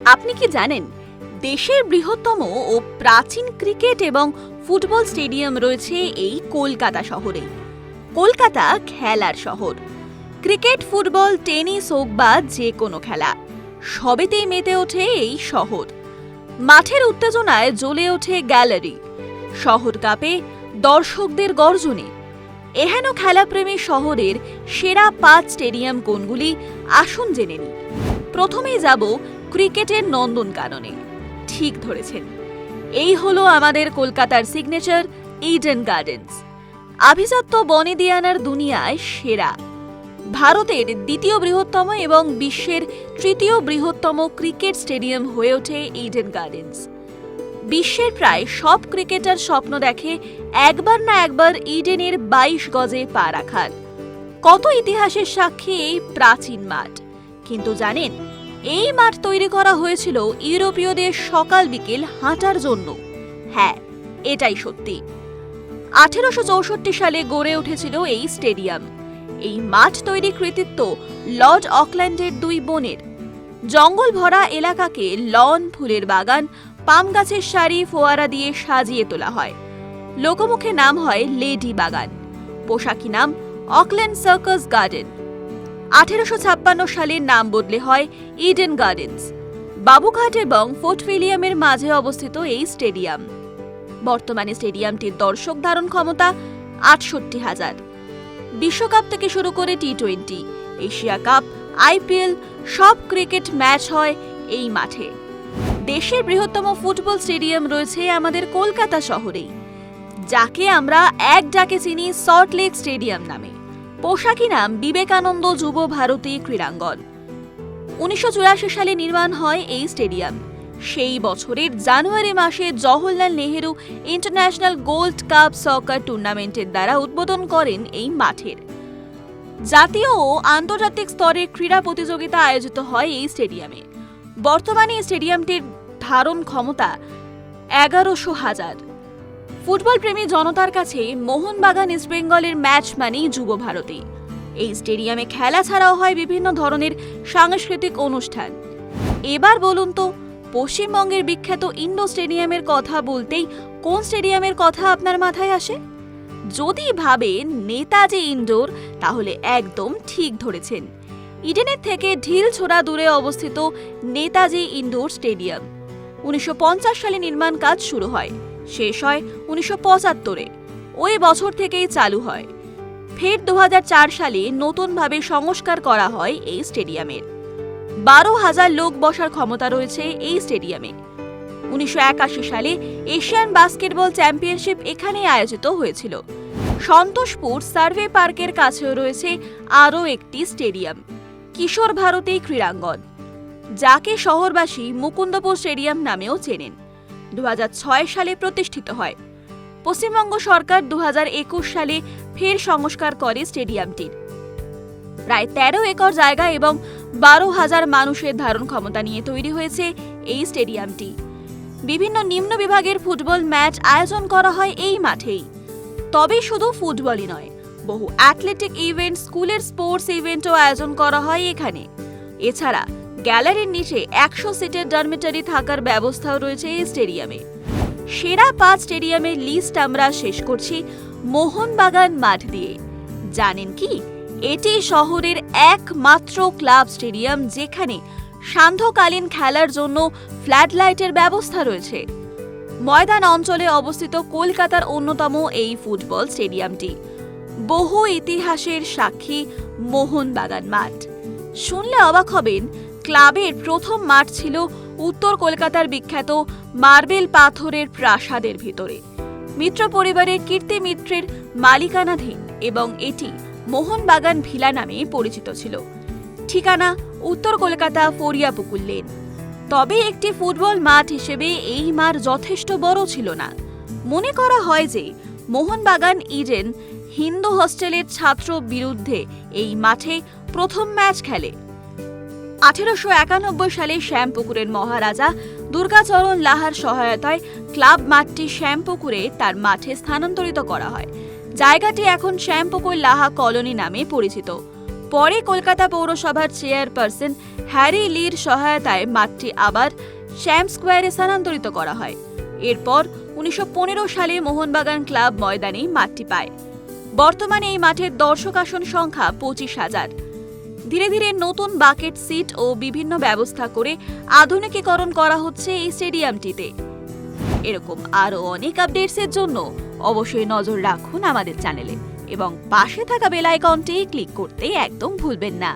আপনি কি জানেন, দেশের বৃহত্তম ও প্রাচীন ক্রিকেট এবং ফুটবল স্টেডিয়াম রয়েছে এই কলকাতা শহরে। কলকাতা খেলার শহর। ক্রিকেট, ফুটবল, টেনিস হোক বা যে কোনো খেলা, সবেতেই মেতে ওঠে এই শহর। মাঠের উত্তেজনায় জ্বলে ওঠে গ্যালারি, শহর কাপে দর্শকদের গর্জনে। এহেন খেলাপ্রেমী শহরের সেরা পাঁচ স্টেডিয়াম কোনগুলি আসুন জেনে নিই। প্রথমেই যাব ক্রিকেটের নন্দন নন্দনকাননে ঠিক ধরেছেন। এই হলো আমাদের কলকাতার সিগনেচার ইডেন গার্ডেন্স আভিজাত্য বনেদিয়ানার দুনিয়ায় সেরা। ভারতের দ্বিতীয় বৃহত্তম এবং বিশ্বের তৃতীয় বৃহত্তম ক্রিকেট স্টেডিয়াম হয়ে ওঠে ইডেন গার্ডেন্স বিশ্বের প্রায় সব ক্রিকেটার স্বপ্ন দেখে একবার না একবার ইডেনের বাইশ গজে পা রাখার। কত ইতিহাসের সাক্ষী এই প্রাচীন মাঠ। কিন্তু জানেন এই মাঠ তৈরি করা হয়েছিল ইউরোপীয়দের সকাল বিকেল হাঁটার জন্য। হ্যাঁ এটাই সত্যি। আঠেরোশো চৌষট্টি সালে গড়ে উঠেছিল এই স্টেডিয়াম। এই মাঠ তৈরি কৃতিত্ব লর্ড অকল্যান্ডের দুই বোনের। জঙ্গল ভরা এলাকাকে লন, ফুলের বাগান, পাম গাছের সারি, ফোয়ারা দিয়ে সাজিয়ে তোলা হয়। লোকমুখে নাম হয় লেডি বাগান। পোশাকি নাম অকল্যান্ড সার্কাস গার্ডেন। আঠেরোশো ছাপ্পান্ন সালে নাম বদলে হয় ইডেন গার্ডেন্স বাবুঘাট এবং ফোর্ট উইলিয়ামের মাঝে অবস্থিত এই স্টেডিয়াম। বর্তমানে স্টেডিয়ামটির দর্শক ধারণ ক্ষমতা আটষট্টি হাজার। বিশ্বকাপ থেকে শুরু করে T twenty Asia cup, IPL, সব ক্রিকেট ম্যাচ হয় এই মাঠে। দেশের বৃহত্তম ফুটবল স্টেডিয়াম রয়েছে আমাদের কলকাতা শহরেই, যাকে আমরা এক ডাকে চিনি সল্টলেক স্টেডিয়াম নামে। পোশাকি নাম বিবেকানন্দ যুব ভারতী ক্রীড়াঙ্গন। উনিশশো চুরাশি সালে নির্মাণ হয় এই স্টেডিয়াম। সেই বছরের জানুয়ারি মাসে Jawaharlal Nehru international gold cup soccer টুর্নামেন্টের দ্বারা উদ্বোধন করেন এই মাঠের। জাতীয় ও আন্তর্জাতিক স্তরের ক্রীড়া প্রতিযোগিতা আয়োজিত হয় এই স্টেডিয়ামে। বর্তমানে স্টেডিয়ামটির ধারণ ক্ষমতা এগারোশো হাজার। ফুটবল প্রেমী জনতার কাছে মোহনবাগান ইস্টবেঙ্গলের ম্যাচ মানেই যুব ভারতী। এই স্টেডিয়ামে খেলা ছাড়াও হয় বিভিন্ন ধরনের সাংস্কৃতিক অনুষ্ঠান। এবার বলুন তো, পশ্চিমবঙ্গের বিখ্যাত ইন্ডো স্টেডিয়ামের কথা বলতেই কোন স্টেডিয়ামের কথা আপনার মাথায় আসে? যদি ভাবেন নেতাজি ইনডোর, তাহলে একদম ঠিক ধরেছেন। ইডেনের থেকে ঢিল ছোড়া দূরে অবস্থিত নেতাজি ইন্ডোর স্টেডিয়াম। উনিশশো পঞ্চাশ সালে নির্মাণ কাজ শুরু হয়। শেষ হয় উনিশশো পঁচাত্তরে। ওই বছর থেকেই চালু হয়। ফের দু হাজার চার সালে নতুনভাবে সংস্কার করা হয় এই স্টেডিয়ামের। বারো হাজার লোক বসার ক্ষমতা রয়েছে এই স্টেডিয়ামে। উনিশশো একাশি সালে এশিয়ান বাস্কেটবল চ্যাম্পিয়নশিপ এখানেই আয়োজিত হয়েছিল। সন্তোষপুর সার্ভে পার্কের কাছেও রয়েছে আরও একটি স্টেডিয়াম, কিশোর ভারতী ক্রীড়াঙ্গন, যাকে শহরবাসী মুকুন্দপুর স্টেডিয়াম নামেও চেনেন। দু হাজার ছয় সালে প্রতিষ্ঠিত হয়। পশ্চিমবঙ্গ সরকার দু হাজার একুশ সালে ফের সংস্কার করে স্টেডিয়ামটির প্রায় তেরো একর জায়গা এবং বারো হাজার মানুষের ধারণ ক্ষমতা নিয়ে তৈরি হয়েছে এই স্টেডিয়ামটি। বিভিন্ন নিম্ন বিভাগের ফুটবল ম্যাচ আয়োজন করা হয় এই মাঠেই। তবে শুধু ফুটবলই নয়, বহু অ্যাথলেটিক ইভেন্ট, স্কুলের স্পোর্টস ইভেন্টও আয়োজন করা হয় এখানে। এছাড়া গ্যালারির নিচে একশো সিটের ডরমিটারি থাকার ব্যবস্থাও রয়েছে এই স্টেডিয়ামে। সেরা পাঁচ স্টেডিয়ামের লিস্ট আমরা শেষ করছি মোহনবাগান মাঠ দিয়ে। জানেন কি? এটি শহরের একমাত্র ক্লাব স্টেডিয়াম যেখানে সান্ধ্যকালীন খেলার জন্য ফ্ল্যাট লাইটের ব্যবস্থা রয়েছে। ময়দান অঞ্চলে অবস্থিত কলকাতার অন্যতম এই ফুটবল স্টেডিয়ামটি। বহু ইতিহাসের সাক্ষী মোহনবাগান মাঠ। শুনলে অবাক হবেন ক্লাবের প্রথম মাঠ ছিল উত্তর কলকাতার বিখ্যাত মার্বেল পাথরের প্রাসাদের ভিতরে। মিত্র পরিবারের কীর্তি মিত্রের মালিকানাধীন এবং এটি মোহনবাগান ভিলা নামে পরিচিত ছিল। ঠিকানা উত্তর কলকাতা ফরিয়াপুকুর লেন। তবে একটি ফুটবল মাঠ হিসেবে এই মাঠ যথেষ্ট বড় ছিল না। মনে করা হয় যে মোহনবাগান ইডেন হিন্দু হস্টেলের ছাত্র বিরুদ্ধে এই মাঠে প্রথম ম্যাচ খেলে। আঠেরোশো একানব্বই সালে শ্যামপুকুরের মহারাজা দুর্গাচরণ লাহার সহায়তায় ক্লাব মাঠটি শ্যামপুকুরে তার মাঠে স্থানান্তরিত করা হয়। জায়গাটি এখন শ্যামপুকুর লাহা কলোনি নামে পরিচিত। পরে কলকাতা পৌরসভার চেয়ারপারসন হ্যারি লির সহায়তায় মাঠটি আবার শ্যাম স্কোয়ারে স্থানান্তরিত করা হয়। এরপর উনিশশো পনেরো সালে মোহনবাগান ক্লাব ময়দানে মাঠটি পায়। বর্তমানে এই মাঠের দর্শক আসন সংখ্যা পঁচিশ হাজার। ধীরে ধীরে নতুন বাকেট সিট ও বিভিন্ন ব্যবস্থা করে আধুনিকীকরণ করা হচ্ছে এই স্টেডিয়ামটিতে। এরকম আরও অনেক আপডেটসের জন্য অবশ্যই নজর রাখুন আমাদের চ্যানেলে এবং পাশে থাকা বেল আইকনটি ক্লিক করতে একদম ভুলবেন না।